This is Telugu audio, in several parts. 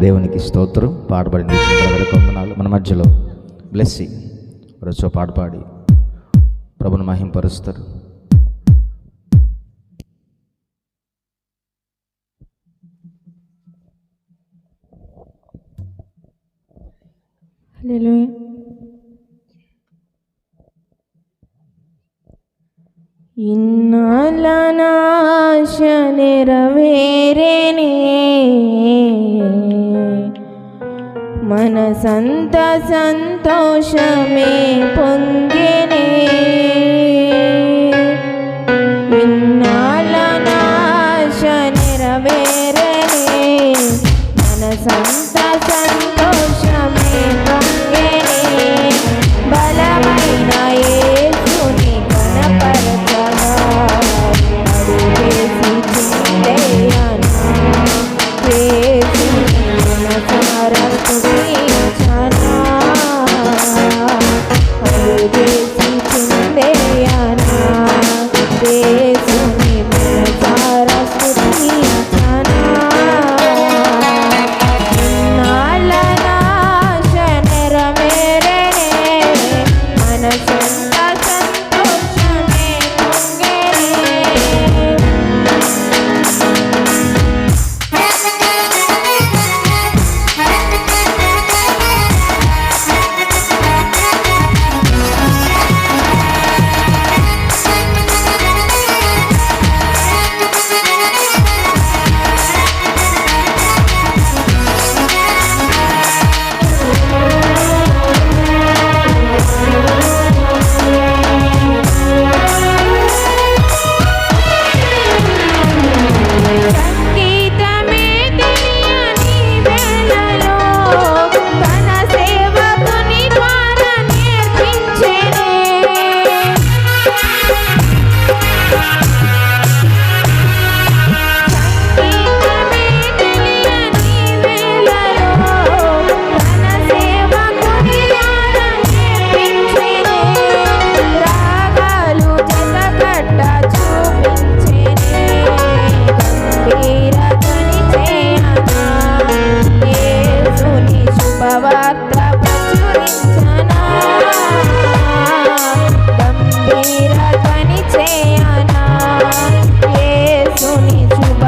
దేవునికి స్తోత్రం. పాటపాడి కొందనాలు మన మధ్యలో బ్లెస్సి రోజు పాడపాడి ప్రభును ప్రభుని మహింపరుస్తారు. హల్లెలూయా. ఇన్నాళ్ళ నాశ నెరవేరేనే మనసంత సంతోషమే పొంగేనే. విన్నాల నాశ నెరవేరేనే. మనసంత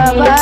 Bye-bye.